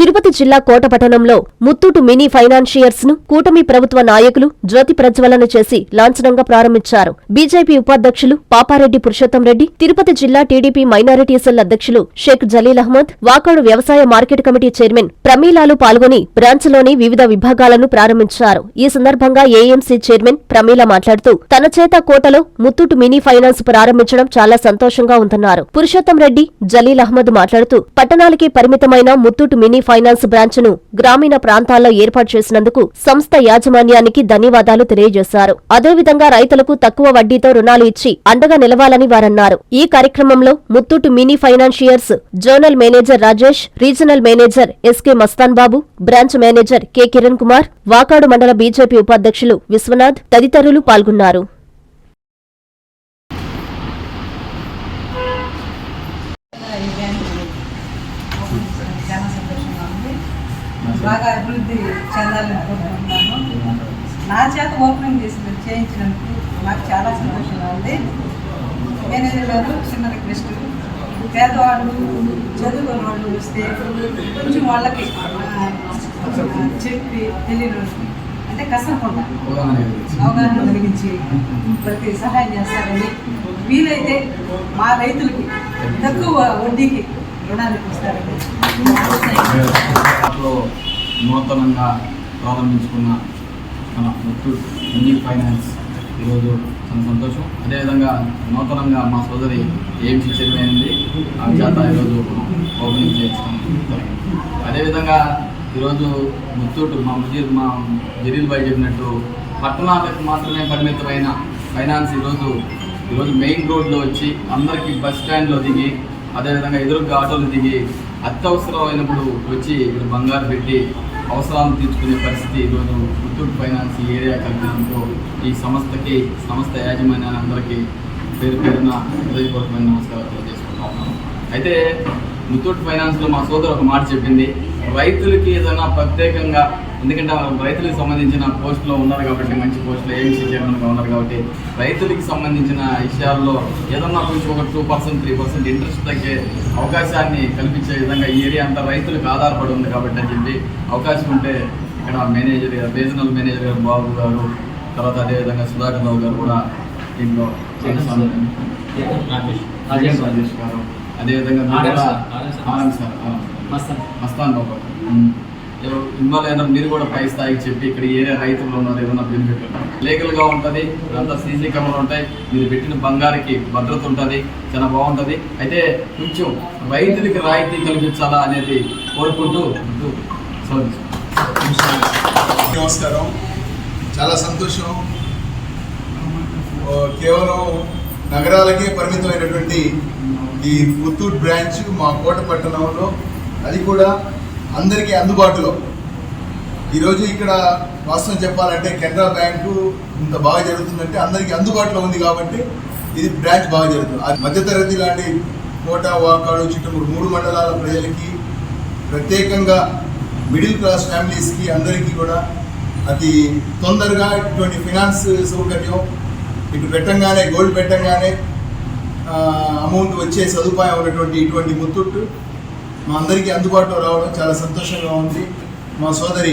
திரு జిల్లా జిల్లా కోటపట్టణంలో ముత్తూటు మినీ ఫైనాన్షియర్స్ను కూటమి ప్రభుత్వ నాయకులు జ్యోతి ప్రజ్వలన చేసి లాంఛనంగా ప్రారంభించారు. బీజేపీ ఉపాధ్యక్షులు పాపారెడ్డి పురుషోత్తం రెడ్డి తిరుపతి జిల్లా టీడీపీ మైనారిటీ సెల్ అధ్యక్షులు షేక్ జలీల్ అహ్మద్ వాకాడు వ్యవసాయ మార్కెట్ కమిటీ చైర్మన్ ప్రమీలాలు పాల్గొని బ్రాంచ్లోని వివిధ విభాగాలను ప్రారంభించారు. ఈ సందర్భంగా ఏఎంసీ చైర్మన్ ప్రమీల మాట్లాడుతూ తన చేత కోటలో ముత్తూటు మినీ ఫైనాన్స్ ప్రారంభించడం చాలా సంతోషంగా ఉందన్నారు. పురుషోత్తం రెడ్డి జలీల్ అహ్మద్ మాట్లాడుతూ పట్టణాలకి పరిమితమైన ముత్తూటు మినీ ఫైనాన్స్ బ్రాంచ్ను గ్రామీణ ప్రాంతాల్లో ఏర్పాటు చేసినందుకు సంస్థ యాజమాన్యానికి ధన్యవాదాలు తెలియజేశారు. అదేవిధంగా రైతులకు తక్కువ వడ్డీతో రుణాలు ఇచ్చి అండగా నిలవాలని వారన్నారు. ఈ కార్యక్రమంలో Muthoot mini financiers zonal manager Rajesh regional manager SK Mastan Babu branch manager K Kiran Kumar Vakadu మండల బీజేపీ ఉపాధ్యక్షులు విశ్వనాథ్ తదితరులు పాల్గొన్నారు ఈ బ్యాంకు ఓపెన్ చేసినందుకు చాలా సంతోషంగా ఉంది బాగా అభివృద్ధి చెందాలని కోరుకుంటున్నాను. నా చేత ఓపెనింగ్ చేసిన చేయించినందుకు నాకు చాలా సంతోషంగా ఉంది. మేనేజర్ గారు చిన్న రిక్వెస్ట్. పేదవాళ్ళు చదువుకున్న వాళ్ళు వస్తే కొంచెం వాళ్ళకి చెప్పి తెలియని వాళ్ళకి అంటే కష్టపడ్డా అవగాహన కలిగించి ప్రతి సహాయం చేస్తారని వీలైతే మా రైతులకి తక్కువ వడ్డీకి రుణాలు ఇస్తారని నూతనంగా ప్రారంభించుకున్న మన ముత్తూట్ ఇండియన్ ఫైనాన్స్ ఈరోజు చాలా సంతోషం. అదేవిధంగా నూతనంగా మా సోదరి ఏఎంసీ చైర్మన్ అయింది. ఆ చేత ఈరోజు ఓపెనింగ్ చేయించడం అదేవిధంగా ఈరోజు ముత్తూట్ మా ముజీర్ మా జరీల్ భాయ్ చెప్పినట్టు పట్టణాలకు మాత్రమే పరిమితమైన ఫైనాన్స్ ఈరోజు ఈరోజు మెయిన్ రోడ్లో వచ్చి అందరికీ బస్ స్టాండ్లో దిగి అదేవిధంగా ఎదురుగా ఆటోలు దిగి అత్యవసరమైనప్పుడు వచ్చి ఇక్కడ బంగారు పెట్టి అవసరాలను తీర్చుకునే పరిస్థితి ఈరోజు ముత్తూట్ ఫైనాన్స్ ఈ ఏరియా కల్పించడంతో ఈ సంస్థకి సంస్థ యాజమాన్యాన్ని అందరికీ పేరు పేరున హృదయపూర్వకమైన నమస్కారాలు తెలియజేసుకుంటున్నాను అయితే ముత్తూట్ ఫైనాన్స్లో మా సోదరు ఒక మాట చెప్పింది రైతులకి ఏదైనా ప్రత్యేకంగా ఎందుకంటే రైతులకు సంబంధించిన పోస్టులో ఉన్నారు కాబట్టి మంచి పోస్టులో ఏఎంసీ చైర్మన్గా ఉన్నారు కాబట్టి రైతులకి సంబంధించిన విషయాల్లో ఏదన్నా కొంచెం ఒక two percent three percent interest తగ్గే అవకాశాన్ని కల్పించే విధంగా ఈ ఏరియా అంతా రైతులకు ఆధారపడి ఉంది కాబట్టి అని చెప్పి అవకాశం ఉంటే ఇక్కడ మేనేజర్ గారు రీజనల్ మేనేజర్ గారు బాబు గారు తర్వాత అదేవిధంగా సుధాకర్ రావు గారు కూడా దీంట్లో రాజేష్. గారు. అదేవిధంగా. మస్తాన్. మస్తాన్ బాబు ఇన్వాల్వ్ అయినా మీరు కూడా పై స్థాయికి చెప్పి ఇక్కడ ఏ ఏరియా రైతులు ఉన్నారు ఏదైనా బెనిఫిట్ లీగల్గా ఉంటుంది ఇదంతా సీసీ కెమెరాలు ఉంటాయి మీరు పెట్టిన బంగారుకి భద్రత ఉంటుంది చాలా బాగుంటుంది. అయితే కొంచెం రైతులకి రాయితీ కల్పించాలా అనేది కోరుకుంటూ నమస్కారం. చాలా సంతోషం. కేవలం నగరాలకే పరిమితమైనటువంటి ఈ పుత్తూరు బ్రాంచ్ మా కోట పట్టణంలో అది కూడా అందరికీ అందుబాటులో. ఈరోజు ఇక్కడ వాస్తవం చెప్పాలంటే కెనరా బ్యాంకు ఇంత బాగా జరుగుతుందంటే అందరికీ అందుబాటులో ఉంది కాబట్టి ఇది బ్రాంచ్ బాగా జరుగుతుంది. అది మధ్యతరగతి లాంటి కోట వాకాడు చిట్టమూరు మూడు మండలాల ప్రజలకి ప్రత్యేకంగా మిడిల్ క్లాస్ ఫ్యామిలీస్కి అందరికీ కూడా అతి తొందరగా ఇటువంటి ఫినాన్స్ సౌకర్యం ఇటు పెట్టంగానే గోల్డ్ పెట్టంగానే అమౌంట్ వచ్చే సదుపాయం ఉన్నటువంటి ఇటువంటి ముత్తుట్టు మా అందరికీ అందుబాటులో రావడం చాలా సంతోషంగా ఉంది. మా సోదరి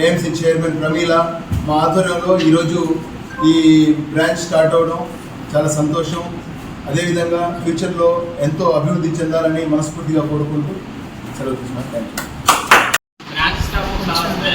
ఏఎంసీ చైర్మన్ ప్రమీల మా ఆధ్వర్యంలో ఈరోజు ఈ బ్రాంచ్ స్టార్ట్ అవడం చాలా సంతోషం. అదేవిధంగా ఫ్యూచర్లో ఎంతో అభివృద్ధి చెందాలని మనస్ఫూర్తిగా కోరుకుంటూ సెలవు తీసుకున్నాను థ్యాంక్ యూ స్టాఫ్ కావాలంటే